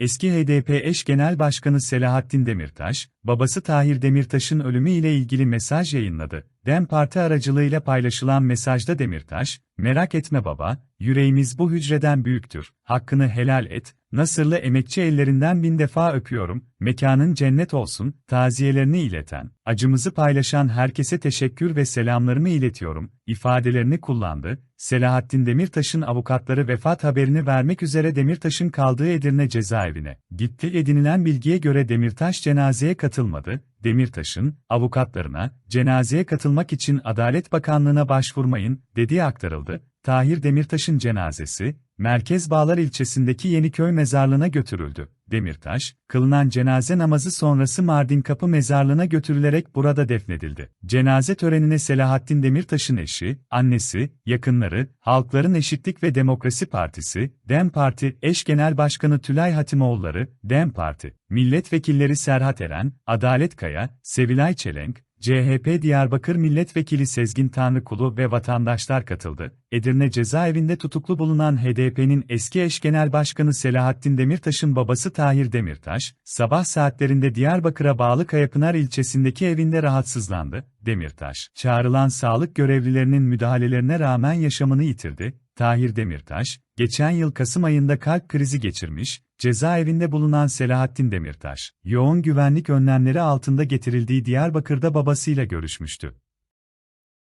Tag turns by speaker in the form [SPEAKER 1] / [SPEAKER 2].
[SPEAKER 1] eski HDP eş genel başkanı Selahattin Demirtaş, babası Tahir Demirtaş'ın ölümü ile ilgili mesaj yayınladı. DEM Parti aracılığıyla paylaşılan mesajda Demirtaş, merak etme baba, yüreğimiz bu hücreden büyüktür, hakkını helal et, Nasırlı emekçi ellerinden bin defa öpüyorum, mekanın cennet olsun, taziyelerini ileten, acımızı paylaşan herkese teşekkür ve selamlarımı iletiyorum, ifadelerini kullandı. Selahattin Demirtaş'ın avukatları vefat haberini vermek üzere Demirtaş'ın kaldığı Edirne cezaevine gitti. Edinilen bilgiye göre Demirtaş cenazeye katılmadı. Demirtaş'ın avukatlarına cenazeye katılmak için Adalet Bakanlığı'na başvurmayın dediği aktarıldı. Tahir Demirtaş'ın cenazesi, Merkez Bağlar ilçesindeki Yeniköy mezarlığına götürüldü. Demirtaş, kılınan cenaze namazı sonrası Mardin Kapı mezarlığına götürülerek burada defnedildi. Cenaze törenine Selahattin Demirtaş'ın eşi, annesi, yakınları, Halkların Eşitlik ve Demokrasi Partisi, DEM Parti eş genel başkanı Tülay Hatimoğulları, DEM Parti, milletvekilleri Serhat Eren, Adalet Kaya, Sevilay Çelenk, CHP Diyarbakır Milletvekili Sezgin Tanrıkulu ve vatandaşlar katıldı. Edirne cezaevinde tutuklu bulunan HDP'nin eski eş genel başkanı Selahattin Demirtaş'ın babası Tahir Demirtaş, sabah saatlerinde Diyarbakır'a bağlı Kayapınar ilçesindeki evinde rahatsızlandı. Demirtaş, çağrılan sağlık görevlilerinin müdahalelerine rağmen yaşamını yitirdi. Tahir Demirtaş, geçen yıl Kasım ayında kalp krizi geçirmiş, cezaevinde bulunan Selahattin Demirtaş, yoğun güvenlik önlemleri altında getirildiği Diyarbakır'da babasıyla görüşmüştü.